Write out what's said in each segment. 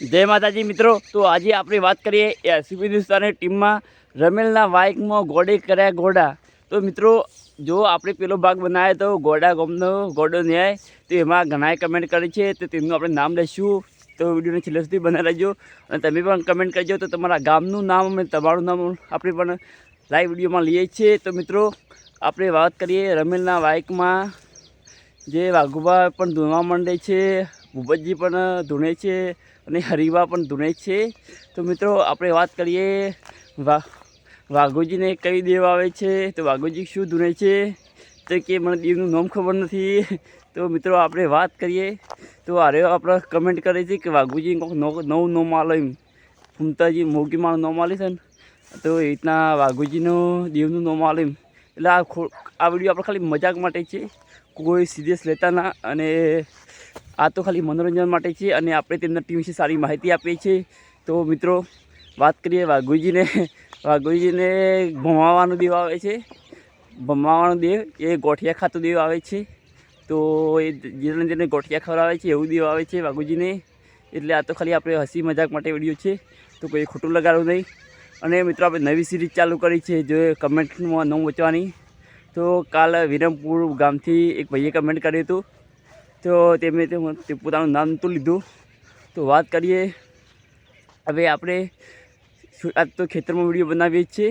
જય માતાજી મિત્રો, તો આજે આપણે વાત કરીએ એસીબી હિન્દુસ્તાની ટીમમાં રમેલના વાઇકમાં ગોડે કર્યા ગોડા. તો મિત્રો, જો આપણે પેલો ભાગ બનાવ્યો તો ગોડા ગમનો ગોડો ન્યાય, તો એમાં ઘણાએ કમેન્ટ કરી છે, તો તેમનું આપણે નામ લઈશું. તો વિડીયોને છેલ્લે સુધી બનાવી લેજો અને તમે પણ કમેન્ટ કરજો, તો તમારા ગામનું નામ અને તમારું નામ આપણે પણ લાઈવ વિડીયોમાં લઈએ છીએ. તો મિત્રો, આપણે વાત કરીએ રમેલના વાઇકમાં, જે વાઘુભા પણ ધોવા માંડે છે. ભૂપતજી પણ ધૂણે છે અને હરીવા પણ ધૂણે છે. તો મિત્રો, આપણે વાત કરીએ વા, વાઘોજીને કઈ દેવ આવે છે? તો વાઘોજી શું ધૂણે છે? તો કે મને દેવનું નામ ખબર નથી. તો મિત્રો, આપણે વાત કરીએ. તો અરે આપણે કમેન્ટ કરે છે કે વાઘુજી નવું નોમ આલે એમ. ફૂમતાજી મોગી મારું નામ આલે છે ને? તો એ રીતના વાઘુજીનું દેવનું નોમ આલે એટલે આ આ વીડિયો આપણે ખાલી મજાક માટે છે. કોઈ સિરિયસ લેતા ના અને આ તો ખાલી મનોરંજન માટે છે અને આપણે તેમના ટીમ વિશે સારી માહિતી આપીએ છીએ. તો મિત્રો, વાત કરીએ વાઘુજીને. વાઘુજીને ભમાવાનું દેવ આવે છે. ભમાવાનો દેવ એ ગોઠિયા ખાતું દેવ આવે છે. તો એ જેને જેને ગોઠિયા ખવડાવે છે એવું દેવ આવે છે વાઘુજીને. એટલે આ તો ખાલી આપણે હસી મજાક માટે વીડિયો છે. તો કોઈ ખોટું લગાડવું નહીં. અને મિત્રો, આપણે નવી સિરીઝ ચાલુ કરી છે. જો કમેન્ટમાં ન વચવાની, તો કાલ વિરમપુર ગામથી એક ભાઈએ કમેન્ટ કર્યું હતું. તો તેમણે તે પોતાનું નામ તો લીધું. તો વાત કરીએ, હવે આપણે આજ તો ખેતરમાં વીડિયો બનાવીએ છીએ.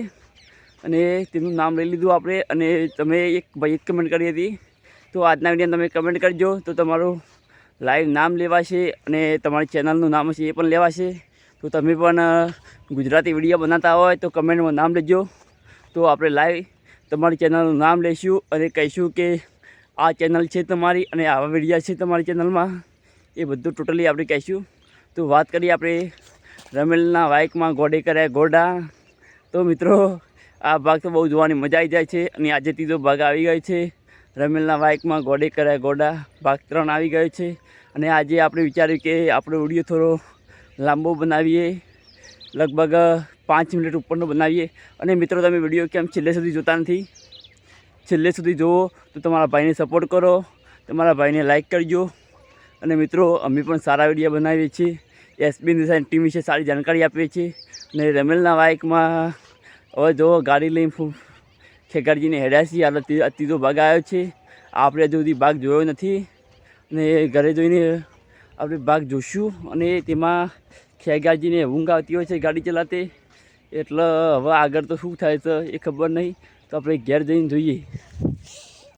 અને તેમનું નામ લઈ લીધું આપણે. અને તમે એક ભાઈ કમેન્ટ કરી હતી. તો આજના વીડિયો તમે કમેન્ટ કરજો. તો તમારું લાઈવ નામ લેવાશે અને તમારી ચેનલનું નામ હશે એ પણ લેવાશે. તો તમે પણ ગુજરાતી વીડિયો બનાવતા હોય તો કમેન્ટમાં નામ લેજો. તો આપણે લાઈવ તમારી ચેનલનું નામ લઈશું અને કહીશું કે આ ચેનલ છે તમારી અને આવા વિડીયા છે તમારી ચેનલમાં. એ બધું ટોટલી આપણે કહીશું. તો વાત કરીએ આપણે રમેલના વાઇકમાં ગોડે કર્યા ગોડા. તો મિત્રો, આ ભાગ તો બહુ જોવાની મજા આવી જાય છે અને આજે ત્રીજો ભાગ આવી ગયો છે. રમેલના વાઇકમાં ગોડે કર્યા ગોડા. ભાગ ત્રણ આવી ગયો છે. અને આજે આપણે વિચાર્યું કે આપણો વીડિયો થોડો લાંબો બનાવીએ. લગભગ પાંચ મિનિટ ઉપરનો બનાવીએ. અને મિત્રો, તમે વીડિયો કેમ છેલ્લે સુધી જોતા નથી? છેલ્લે સુધી જુઓ તો તમારા ભાઈને સપોર્ટ કરો. તમારા ભાઈને લાઇક કરજો. અને મિત્રો, અમે પણ સારા વીડિયો બનાવીએ છીએ. એસબી નિશાન ટીમ વિશે સારી જાણકારી આપીએ છીએ. અને રમેલના બાઇકમાં હવે જુઓ ગાડી લઈને ખેગારજીને હેડ્યા છીએ. આ ત્રીજો ભાગ આવ્યો છે. આપણે હજુ સુધી ભાગ જોયો નથી. અને ઘરે જોઈને આપણે ભાગ જોઈશું અને તેમાં ખેગાજીને ઊંઘ આવતી હોય છે ગાડી ચલાતે એટલે હવે આગળ તો શું થાય છે એ ખબર નહીં. તો આપણે ઘેર જઈને જોઈએ.